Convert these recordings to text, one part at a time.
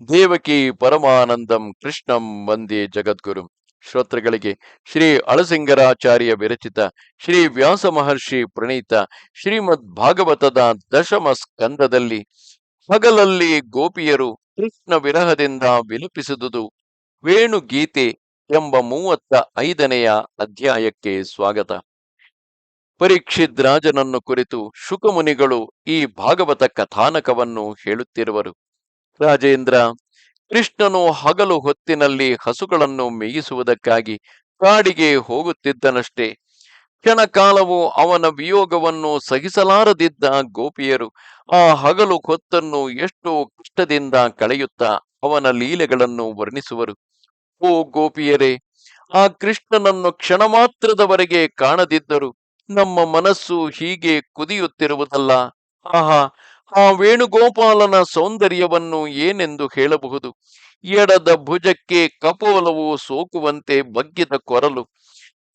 ದೇವಕಿ ಪರಮಾನಂದಂ ಕೃಷ್ಣಂ ವಂದೇ ಜಗದ್ಗುರು. ಶ್ರೋತೃಗಳಿಗೆ ಶ್ರೀ ಅಳಸಿಂಗರಾಚಾರ್ಯ ವಿರಚಿತ ಶ್ರೀ ವ್ಯಾಸ ಮಹರ್ಷಿ ಪ್ರಣೀತ ಶ್ರೀಮದ್ ಭಾಗವತದ ದಶಮ ಸ್ಕಂದದಲ್ಲಿ ಹಗಲಲ್ಲಿ ಗೋಪಿಯರು ಕೃಷ್ಣ ವಿರಹದಿಂದ ವಿಲಪಿಸಿದುದು ವೇಣುಗೀತೆ ಎಂಬ ಮೂವತ್ತ ಐದನೆಯ ಅಧ್ಯಾಯಕ್ಕೆ ಸ್ವಾಗತ. ಪರೀಕ್ಷಿತ್ ರಾಜನನ್ನು ಕುರಿತು ಶುಕಮುನಿಗಳು ಈ ಭಾಗವತ ಕಥಾನಕವನ್ನು ಹೇಳುತ್ತಿರುವರು. ರಾಜೇಂದ್ರ, ಕೃಷ್ಣನು ಹಗಲು ಹೊತ್ತಿನಲ್ಲಿ ಹಸುಗಳನ್ನು ಮೇಯಿಸುವುದಕ್ಕಾಗಿ ಕಾಡಿಗೆ ಹೋಗುತ್ತಿದ್ದನಷ್ಟೇ. ಕ್ಷಣಕಾಲವು ಅವನ ವಿಯೋಗವನ್ನು ಸಹಿಸಲಾರದಿದ್ದ ಗೋಪಿಯರು ಆ ಹಗಲು ಹೊತ್ತನ್ನು ಎಷ್ಟು ಕಷ್ಟದಿಂದ ಕಳೆಯುತ್ತಾ ಅವನ ಲೀಲೆಗಳನ್ನು ವರ್ಣಿಸುವರು. ಓ ಗೋಪಿಯರೇ, ಆ ಕೃಷ್ಣನನ್ನು ಕ್ಷಣ ಮಾತ್ರದವರೆಗೆ ಕಾಣದಿದ್ದರು ನಮ್ಮ ಮನಸ್ಸು ಹೀಗೆ ಕುದಿಯುತ್ತಿರುವುದಲ್ಲ. ಆಹಾ ಆ ವೇಣುಗೋಪಾಲನ ಸೌಂದರ್ಯವನ್ನು ಏನೆಂದು ಹೇಳಬಹುದು? ಎಡದ ಭುಜಕ್ಕೆ ಕಪೋಲವು ಸೋಕುವಂತೆ ಬಗ್ಗಿದ ಕೊರಲು,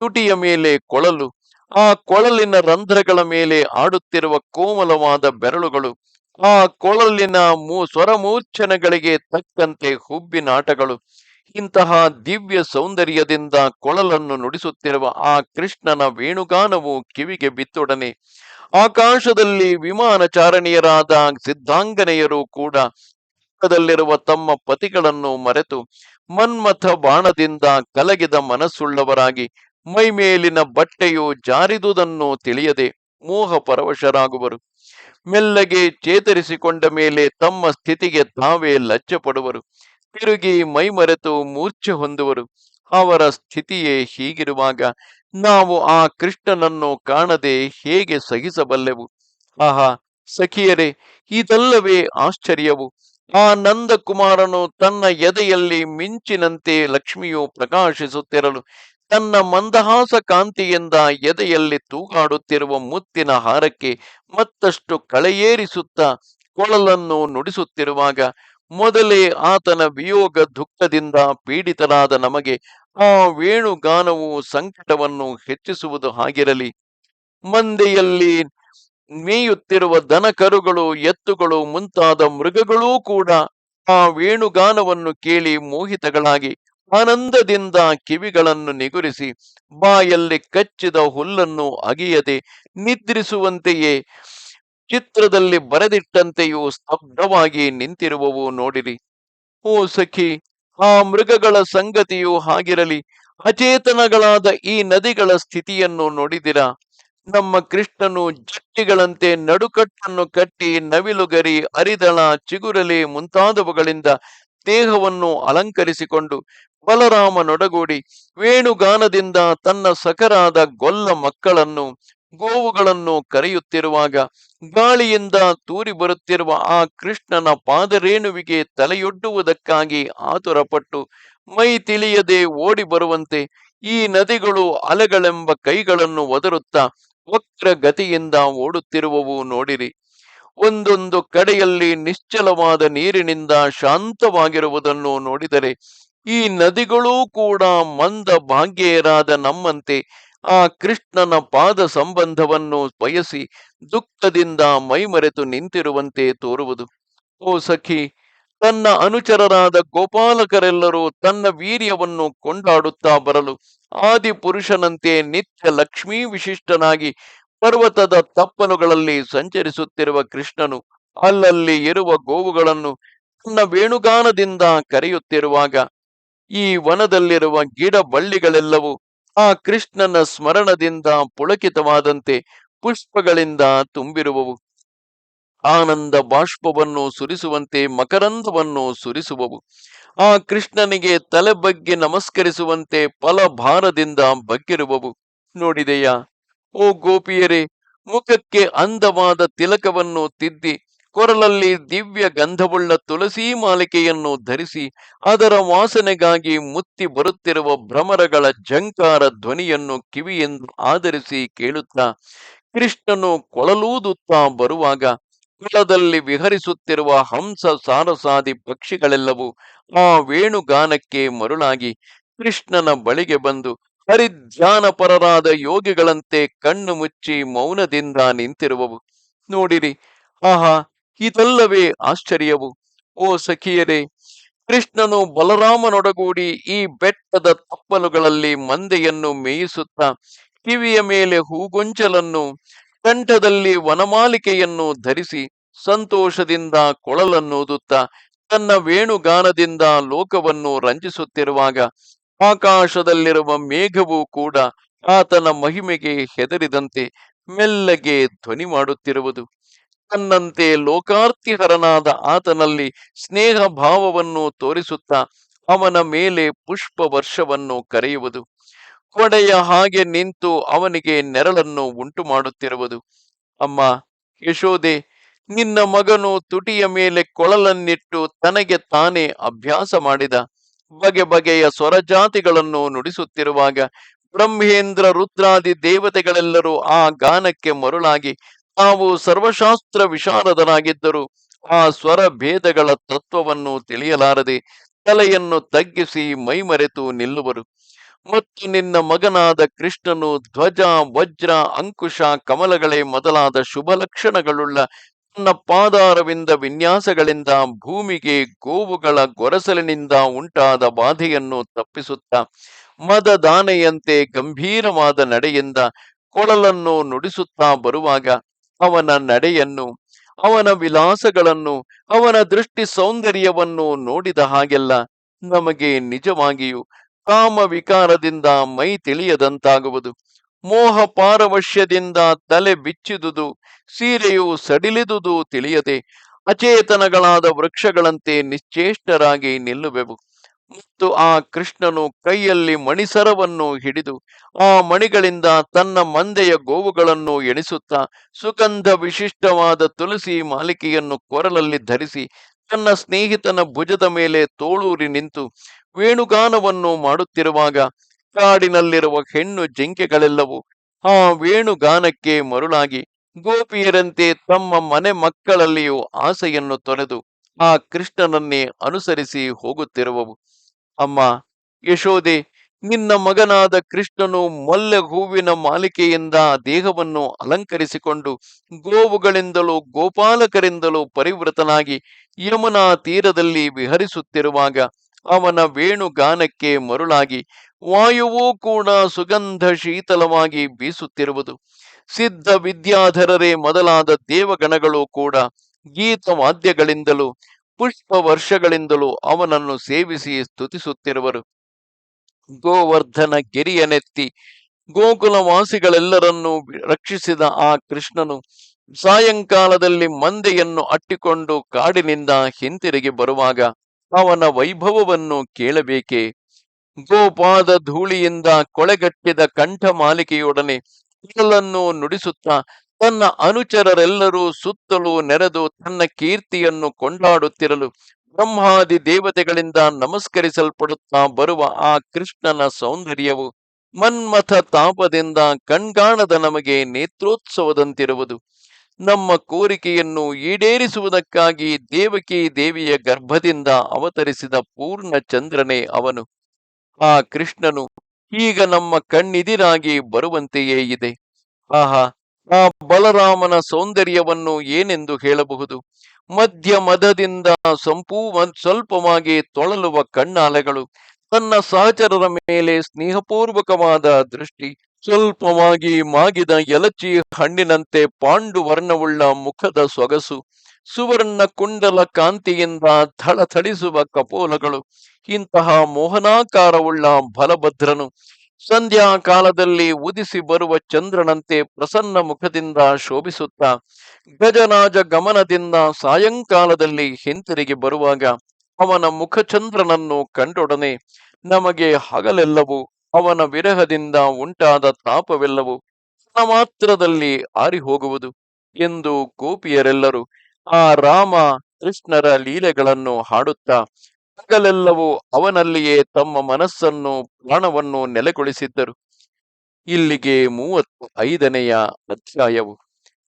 ತುಟಿಯ ಮೇಲೆ ಕೊಳಲು, ಆ ಕೊಳಲಿನ ರಂಧ್ರಗಳ ಮೇಲೆ ಆಡುತ್ತಿರುವ ಕೋಮಲವಾದ ಬೆರಳುಗಳು, ಆ ಕೊಳಲಿನ ಮೂ ಸ್ವರಮೂರ್ಛನಗಳಿಗೆ ತಕ್ಕಂತೆ ಹುಬ್ಬಿನಾಟಗಳು ಇಂತಹ ದಿವ್ಯ ಸೌಂದರ್ಯದಿಂದ ಕೊಳಲನ್ನು ನುಡಿಸುತ್ತಿರುವ ಆ ಕೃಷ್ಣನ ವೇಣುಗಾನವು ಕಿವಿಗೆ ಬಿತ್ತೊಡನೆ ಆಕಾಶದಲ್ಲಿ ವಿಮಾನ ಚಾರಣೀಯರಾದ ಸಿದ್ಧಾಂಗನೆಯರು ಕೂಡ ಪಕ್ಕದಲ್ಲಿರುವ ತಮ್ಮ ಪತಿಗಳನ್ನು ಮರೆತು ಮನ್ಮಥ ಬಾಣದಿಂದ ಕಲಗಿದ ಮನಸ್ಸುಳ್ಳವರಾಗಿ ಮೈಮೇಲಿನ ಬಟ್ಟೆಯು ಜಾರಿದುದನ್ನು ತಿಳಿಯದೆ ಮೋಹ ಪರವಶರಾಗುವರು. ಮೆಲ್ಲಗೆ ಚೇತರಿಸಿಕೊಂಡ ಮೇಲೆ ತಮ್ಮ ಸ್ಥಿತಿಗೆ ತಾವೇ ಲಜ್ಜೆ ತಿರುಗಿ ಮೈಮರೆತು ಮೂರ್ಛೆ ಹೊಂದುವರು. ಅವರ ಸ್ಥಿತಿಯೇ ಹೀಗಿರುವಾಗ ನಾವು ಆ ಕೃಷ್ಣನನ್ನು ಕಾಣದೆ ಹೇಗೆ ಸಹಿಸಬಲ್ಲೆವು? ಆಹಾ, ಸಖಿಯರೆ, ಇದಲ್ಲವೇ ಆಶ್ಚರ್ಯವು. ಆ ನಂದಕುಮಾರನು ತನ್ನ ಎದೆಯಲ್ಲಿ ಮಿಂಚಿನಂತೆ ಲಕ್ಷ್ಮಿಯು ಪ್ರಕಾಶಿಸುತ್ತಿರಲು, ತನ್ನ ಮಂದಹಾಸ ಕಾಂತಿಯಿಂದ ಎದೆಯಲ್ಲಿ ತೂಗಾಡುತ್ತಿರುವ ಮುತ್ತಿನ ಹಾರಕ್ಕೆ ಮತ್ತಷ್ಟು ಕಳೆಯೇರಿಸುತ್ತ ಕೊಳಲನ್ನು ನುಡಿಸುತ್ತಿರುವಾಗ, ಮೊದಲೇ ಆತನ ವಿಯೋಗ ದುಃಖದಿಂದ ಪೀಡಿತರಾದ ನಮಗೆ ಆ ವೇಣುಗಾನವು ಸಂಕಟವನ್ನು ಹೆಚ್ಚಿಸುವುದು ಹಾಗಿರಲಿ, ಮಂದೆಯಲ್ಲಿ ಮೇಯುತ್ತಿರುವ ದನ ಕರುಗಳು ಎತ್ತುಗಳು ಮುಂತಾದ ಮೃಗಗಳೂ ಕೂಡ ಆ ವೇಣುಗಾನವನ್ನು ಕೇಳಿ ಮೋಹಿತಗಳಾಗಿ ಆನಂದದಿಂದ ಕಿವಿಗಳನ್ನು ನಿಗುರಿಸಿ, ಬಾಯಲ್ಲಿ ಕಚ್ಚಿದ ಹುಲ್ಲನ್ನು ಅಗಿಯದೆ ನಿದ್ರಿಸುವಂತೆಯೇ ಚಿತ್ರದಲ್ಲಿ ಬರೆದಿಟ್ಟಂತೆಯೂ ಸ್ತಬ್ಧವಾಗಿ ನಿಂತಿರುವವು ನೋಡಿರಿ. ಓ ಸಖಿ ಆ ಮೃಗಗಳ ಸಂಗತಿಯು ಹಾಗಿರಲಿ. ಅಚೇತನಗಳಾದ ಈ ನದಿಗಳ ಸ್ಥಿತಿಯನ್ನು ನೋಡಿದಿರ. ನಮ್ಮ ಕೃಷ್ಣನು ಜಟ್ಟಿಗಳಂತೆ ನಡುಕಟ್ಟನ್ನು ಕಟ್ಟಿ ನವಿಲುಗರಿ ಅರಿದಳ ಚಿಗುರಲಿ ಮುಂತಾದವುಗಳಿಂದ ದೇಹವನ್ನು ಅಲಂಕರಿಸಿಕೊಂಡು ಬಲರಾಮನೊಡಗೂಡಿ ವೇಣುಗಾನದಿಂದ ತನ್ನ ಸಖರಾದ ಗೊಲ್ಲ ಮಕ್ಕಳನ್ನು ಗೋವುಗಳನ್ನು ಕರೆಯುತ್ತಿರುವಾಗ, ಗಾಳಿಯಿಂದ ತೂರಿ ಬರುತ್ತಿರುವ ಆ ಕೃಷ್ಣನ ಪಾದರೇಣುವಿಗೆ ತಲೆಯೊಡ್ಡುವುದಕ್ಕಾಗಿ ಆತುರಪಟ್ಟು, ಮೈ ತಿಳಿಯದೆ ಓಡಿ ಬರುವಂತೆ ಈ ನದಿಗಳು ಅಲೆಗಳೆಂಬ ಕೈಗಳನ್ನು ಒದರುತ್ತಾ ವಕ್ರ ಗತಿಯಿಂದ ಓಡುತ್ತಿರುವವು ನೋಡಿರಿ. ಒಂದೊಂದು ಕಡೆಯಲ್ಲಿ ನಿಶ್ಚಲವಾದ ನೀರಿನಿಂದ ಶಾಂತವಾಗಿರುವುದನ್ನು ನೋಡಿದರೆ, ಈ ನದಿಗಳೂ ಕೂಡ ಮಂದ ಭಾಗ್ಯರಾದ ನಮ್ಮಂತೆ ಆ ಕೃಷ್ಣನ ಪಾದ ಸಂಬಂಧವನ್ನು ಬಯಸಿ ದುಃಖದಿಂದ ಮೈಮರೆತು ನಿಂತಿರುವಂತೆ ತೋರುವುದು. ಓ ಸಖಿ, ತನ್ನ ಅನುಚರರಾದ ಗೋಪಾಲಕರೆಲ್ಲರೂ ತನ್ನ ವೀರ್ಯವನ್ನು ಕೊಂಡಾಡುತ್ತಾ ಬರಲು ಆದಿ ಪುರುಷನಂತೆ ನಿತ್ಯ ಲಕ್ಷ್ಮೀ ವಿಶಿಷ್ಟನಾಗಿ ಪರ್ವತದ ತಪ್ಪಲುಗಳಲ್ಲಿ ಸಂಚರಿಸುತ್ತಿರುವ ಕೃಷ್ಣನು ಅಲ್ಲಲ್ಲಿ ಇರುವ ಗೋವುಗಳನ್ನು ತನ್ನ ವೇಣುಗಾನದಿಂದ ಕರೆಯುತ್ತಿರುವಾಗ ಈ ವನದಲ್ಲಿರುವ ಗಿಡ ಬಳ್ಳಿಗಳೆಲ್ಲವೂ ಆ ಕೃಷ್ಣನ ಸ್ಮರಣದಿಂದ ಪುಳಕಿತವಾದಂತೆ ಪುಷ್ಪಗಳಿಂದ ತುಂಬಿರುವವು. ಆನಂದ ಬಾಷ್ಪವನ್ನು ಸುರಿಸುವಂತೆ ಮಕರಂದವನ್ನು ಸುರಿಸುವವು. ಆ ಕೃಷ್ಣನಿಗೆ ತಲೆ ಬಗ್ಗೆ ನಮಸ್ಕರಿಸುವಂತೆ ಫಲಭಾರದಿಂದ ಬಗ್ಗಿರುವವು. ನೋಡಿದೆಯಾ? ಓ ಗೋಪಿಯರೇ, ಮುಖಕ್ಕೆ ಅಂದವಾದ ತಿಲಕವನ್ನು ತಿದ್ದಿ ಕೊರಲಲ್ಲಿ ದಿವ್ಯ ಗಂಧವುಳ್ಳ ತುಳಸಿ ಮಾಲಿಕೆಯನ್ನು ಧರಿಸಿ ಅದರ ವಾಸನೆಗಾಗಿ ಮುತ್ತಿ ಬರುತ್ತಿರುವ ಭ್ರಮರಗಳ ಜಂಕಾರ ಧ್ವನಿಯನ್ನು ಕಿವಿಯೆಂದು ಆಧರಿಸಿ ಕೇಳುತ್ತಾ ಕೃಷ್ಣನು ಕೊಳಲೂದುತ್ತಾ ಬರುವಾಗ ಕುಳದಲ್ಲಿ ವಿಹರಿಸುತ್ತಿರುವ ಹಂಸ ಸಾರಸಾದಿ ಪಕ್ಷಿಗಳೆಲ್ಲವೂ ಆ ವೇಣುಗಾನಕ್ಕೆ ಮರುಳಾಗಿ ಕೃಷ್ಣನ ಬಳಿಗೆ ಬಂದು ಹರಿಧ್ಯಾನಪರರಾದ ಯೋಗಿಗಳಂತೆ ಕಣ್ಣು ಮುಚ್ಚಿ ಮೌನದಿಂದ ನಿಂತಿರುವವು. ನೋಡಿರಿ, ಆಹಾ ಇದಲ್ಲವೇ ಆಶ್ಚರ್ಯವು. ಓ ಸಖಿಯರೇ, ಕೃಷ್ಣನು ಬಲರಾಮನೊಡಗೂಡಿ ಈ ಬೆಟ್ಟದ ತಪ್ಪಲುಗಳಲ್ಲಿ ಮಂದೆಯನ್ನು ಮೇಯಿಸುತ್ತಾ, ಕಿವಿಯ ಮೇಲೆ ಹೂಗೊಂಚಲನ್ನು, ಕಂಠದಲ್ಲಿ ವನಮಾಲಿಕೆಯನ್ನು ಧರಿಸಿ, ಸಂತೋಷದಿಂದ ಕೊಳಲನ್ನೂದುತ್ತಾ, ತನ್ನ ವೇಣುಗಾನದಿಂದ ಲೋಕವನ್ನು ರಂಜಿಸುತ್ತಿರುವಾಗ, ಆಕಾಶದಲ್ಲಿರುವ ಮೇಘವೂ ಕೂಡ ಆತನ ಮಹಿಮೆಗೆ ಹೆದರಿದಂತೆ, ಮೆಲ್ಲಗೆ ಧ್ವನಿ ಮಾಡುತ್ತಿರುವುದು ತನ್ನಂತೆ ಲೋಕಾರ್ತಿಹರನಾದ ಆತನಲ್ಲಿ ಸ್ನೇಹ ಭಾವವನ್ನು ತೋರಿಸುತ್ತಾ ಅವನ ಮೇಲೆ ಪುಷ್ಪ ವರ್ಷವನ್ನು ಕರೆಯುವುದು. ಕೊಡೆಯ ಹಾಗೆ ನಿಂತು ಅವನಿಗೆ ನೆರಳನ್ನು ಉಂಟು ಮಾಡುತ್ತಿರುವುದು ಅಮ್ಮ ಯಶೋದೆ ನಿನ್ನ ಮಗನು ತುಟಿಯ ಮೇಲೆ ಕೊಳಲನ್ನಿಟ್ಟು ತನಗೆ ತಾನೇ ಅಭ್ಯಾಸ ಮಾಡಿದ. ಬಗೆ ಬಗೆಯ ಸ್ವರಜಾತಿಗಳನ್ನು ನುಡಿಸುತ್ತಿರುವಾಗ ಬ್ರಹ್ಮೇಂದ್ರ ರುದ್ರಾದಿ ದೇವತೆಗಳೆಲ್ಲರೂ ಆ ಗಾನಕ್ಕೆ ಮರುಳಾಗಿ ತಾವು ಸರ್ವಶಾಸ್ತ್ರ ವಿಶಾರದರಾಗಿದ್ದರು ಆ ಸ್ವರ ಭೇದಗಳ ತತ್ವವನ್ನು ತಿಳಿಯಲಾರದೆ ತಲೆಯನ್ನು ತಗ್ಗಿಸಿ ಮೈಮರೆತು ನಿಲ್ಲುವರು. ಮತ್ತು ನಿನ್ನ ಮಗನಾದ ಕೃಷ್ಣನು ಧ್ವಜ, ವಜ್ರ, ಅಂಕುಶ, ಕಮಲಗಳೇ ಮೊದಲಾದ ಶುಭ ಲಕ್ಷಣಗಳುಳ್ಳ ತನ್ನ ಪಾದಾರವಿಂದ ವಿನ್ಯಾಸಗಳಿಂದ ಭೂಮಿಗೆ ಗೋವುಗಳ ಗೊರಸಲಿನಿಂದ ಉಂಟಾದ ಬಾಧೆಯನ್ನು ತಪ್ಪಿಸುತ್ತಾ ಮದದಾನೆಯಂತೆ ಗಂಭೀರವಾದ ನಡೆಯಿಂದ ಕೊಳಲನ್ನು ನುಡಿಸುತ್ತಾ ಬರುವಾಗ ಅವನ ನಡೆಯನ್ನು, ಅವನ ವಿಲಾಸಗಳನ್ನು, ಅವನ ದೃಷ್ಟಿ ಸೌಂದರ್ಯವನ್ನು ನೋಡಿದ ಹಾಗೆಲ್ಲ ನಮಗೆ ನಿಜವಾಗಿಯೂ ಕಾಮ ವಿಕಾರದಿಂದ ಮೈ ತಿಳಿಯದಂತಾಗುವುದು. ಮೋಹ ಪಾರವಶ್ಯದಿಂದ ತಲೆ ಬಿಚ್ಚಿದುದು, ಸೀರೆಯು ಸಡಿಲಿದುದು ತಿಳಿಯದೆ, ಅಚೇತನಗಳಾದ ವೃಕ್ಷಗಳಂತೆ ನಿಶ್ಚೇಷ್ಟರಾಗಿ ನಿಲ್ಲುವೆವು. ಮತ್ತು ಆ ಕೃಷ್ಣನು ಕೈಯಲ್ಲಿ ಮಣಿಸರವನ್ನು ಹಿಡಿದು ಆ ಮಣಿಗಳಿಂದ ತನ್ನ ಮಂದೆಯ ಗೋವುಗಳನ್ನು ಎಣಿಸುತ್ತಾ ಸುಗಂಧ ವಿಶಿಷ್ಟವಾದ ತುಳಸಿ ಮಾಲಿಕೆಯನ್ನು ಕೊರಲಲ್ಲಿ ಧರಿಸಿ ತನ್ನ ಸ್ನೇಹಿತನ ಭುಜದ ಮೇಲೆ ತೋಳೂರಿ ನಿಂತು ವೇಣುಗಾನವನ್ನು ಮಾಡುತ್ತಿರುವಾಗ ಕಾಡಿನಲ್ಲಿರುವ ಹೆಣ್ಣು ಜಿಂಕೆಗಳೆಲ್ಲವೂ ಆ ವೇಣುಗಾನಕ್ಕೆ ಮರುಳಾಗಿ ಗೋಪಿಯರಂತೆ ತಮ್ಮ ಮನೆ ಮಕ್ಕಳಲ್ಲಿಯೂ ಆಸೆಯನ್ನು ತೊರೆದು ಆ ಕೃಷ್ಣನನ್ನೇ ಅನುಸರಿಸಿ ಹೋಗುತ್ತಿರುವವು. ಅಮ್ಮ ಯಶೋದೆ ನಿನ್ನ ಮಗನಾದ ಕೃಷ್ಣನು ಮೊಲ್ಲೆ ಹೂವಿನ ಮಾಲಿಕೆಯಿಂದ ದೇಹವನ್ನು ಅಲಂಕರಿಸಿಕೊಂಡು ಗೋವುಗಳಿಂದಲೂ ಗೋಪಾಲಕರಿಂದಲೂ ಪರಿವೃತನಾಗಿ ಯಮುನಾ ತೀರದಲ್ಲಿ ವಿಹರಿಸುತ್ತಿರುವಾಗ ಅವನ ವೇಣುಗಾನಕ್ಕೆ ಮರುಳಾಗಿ ವಾಯುವೂ ಕೂಡ ಸುಗಂಧ ಶೀತಲವಾಗಿ ಬೀಸುತ್ತಿರುವುದು. ಸಿದ್ಧ ವಿದ್ಯಾಧರರೇ, ಮೊದಲಾದ ದೇವಗಣಗಳು ಕೂಡ ಗೀತವಾದ್ಯಗಳಿಂದಲೂ ಪುಷ್ಪ ವರ್ಷಗಳಿಂದಲೂ ಅವನನ್ನು ಸೇವಿಸಿ ಸ್ತುತಿಸುತ್ತಿರುವರು. ಗೋವರ್ಧನ ಗಿರಿಯನೆತ್ತಿ ಗೋಕುಲವಾಸಿಗಳೆಲ್ಲರನ್ನೂ ರಕ್ಷಿಸಿದ ಆ ಕೃಷ್ಣನು ಸಾಯಂಕಾಲದಲ್ಲಿ ಮಂದೆಯನ್ನು ಅಟ್ಟಿಕೊಂಡು ಕಾಡಿನಿಂದ ಹಿಂತಿರುಗಿ ಬರುವಾಗ ಅವನ ವೈಭವವನ್ನು ಕೇಳಬೇಕೆ? ಗೋಪಾದ ಧೂಳಿಯಿಂದ ಕೊಳೆಗಟ್ಟಿದ ಕಂಠಮಾಲಿಕೆಯೊಡನೆ ಕುರಲನ್ನು ನುಡಿಸುತ್ತಾ ತನ್ನ ಅನುಚರರೆಲ್ಲರೂ ಸುತ್ತಲೂ ನೆರೆದು ತನ್ನ ಕೀರ್ತಿಯನ್ನು ಕೊಂಡಾಡುತ್ತಿರಲು ಬ್ರಹ್ಮಾದಿ ದೇವತೆಗಳಿಂದ ನಮಸ್ಕರಿಸಲ್ಪಡುತ್ತಾ ಬರುವ ಆ ಕೃಷ್ಣನ ಸೌಂದರ್ಯವು ಮನ್ಮಥ ತಾಪದಿಂದ ಕಣ್ಗಾಣದ ನಮಗೆ ನೇತ್ರೋತ್ಸವದಂತಿರುವುದು. ನಮ್ಮ ಕೋರಿಕೆಯನ್ನು ಈಡೇರಿಸುವುದಕ್ಕಾಗಿ ದೇವಕಿ ದೇವಿಯ ಗರ್ಭದಿಂದ ಅವತರಿಸಿದ ಪೂರ್ಣ ಚಂದ್ರನೇ ಅವನು. ಆ ಕೃಷ್ಣನು ಈಗ ನಮ್ಮ ಕಣ್ಣಿದಿರಾಗಿ ಬರುವಂತೆಯೇ ಇದೆ. ಆಹಾ! ಆ ಬಲರಾಮನ ಸೌಂದರ್ಯವನ್ನು ಏನೆಂದು ಹೇಳಬಹುದು? ಮಧ್ಯ ಮದದಿಂದ ಸಂಪೂ ಸ್ವಲ್ಪವಾಗಿ ತೊಳಲುವ ಕಣ್ಣಾಲೆಗಳು, ತನ್ನ ಸಹಚರರ ಮೇಲೆ ಸ್ನೇಹಪೂರ್ವಕವಾದ ದೃಷ್ಟಿ, ಸ್ವಲ್ಪವಾಗಿ ಮಾಗಿದ ಎಲಚಿ ಹಣ್ಣಿನಂತೆ ಪಾಂಡು ವರ್ಣವುಳ್ಳ ಮುಖದ ಸೊಗಸು, ಸುವರ್ಣ ಕುಂಡಲ ಕಾಂತಿಯಿಂದ ಥಳಥಳಿಸುವ ಕಪೋಲಗಳು, ಇಂತಹ ಮೋಹನಾಕಾರವುಳ್ಳ ಬಲಭದ್ರನು ಸಂಧ್ಯಾ ಕಾಲದಲ್ಲಿ ಉದಿಸಿ ಬರುವ ಚಂದ್ರನಂತೆ ಪ್ರಸನ್ನ ಮುಖದಿಂದ ಶೋಭಿಸುತ್ತ ಗಜರಾಜ ಗಮನದಿಂದ ಸಾಯಂಕಾಲದಲ್ಲಿ ಹಿಂತಿರುಗಿ ಬರುವಾಗ ಅವನ ಮುಖಚಂದ್ರನನ್ನು ಕಂಡೊಡನೆ ನಮಗೆ ಹಗಲೆಲ್ಲವೂ, ಅವನ ವಿರಹದಿಂದ ಉಂಟಾದ ತಾಪವೆಲ್ಲವೂ ಮಾತ್ರದಲ್ಲಿ ಆರಿ ಹೋಗುವುದು ಎಂದು ಗೋಪಿಯರೆಲ್ಲರೂ ಆ ರಾಮ ಕೃಷ್ಣರ ಲೀಲೆಗಳನ್ನು ಹಾಡುತ್ತಾ ಹಗಲೆಲ್ಲವೂ ಅವನಲ್ಲಿಯೇ ತಮ್ಮ ಮನಸ್ಸನ್ನು, ಪ್ರಾಣವನ್ನು ನೆಲೆಗೊಳಿಸಿದ್ದರು. ಇಲ್ಲಿಗೆ ಮೂವತ್ತು ಐದನೆಯ ಅಧ್ಯಾಯವು.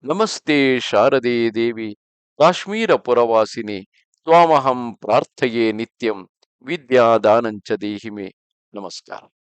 ನಮಸ್ತೆ ಶಾರದೆ ದೇವಿ, ಕಾಶ್ಮೀರ ಪುರವಾಸಿನಿ, ತ್ವಾಮಹಂ ಪ್ರಾರ್ಥೆಯೇ ನಿತ್ಯಂ, ವಿದ್ಯಾದಾನಂಚ ದೇಹಿಮೆ. ನಮಸ್ಕಾರ.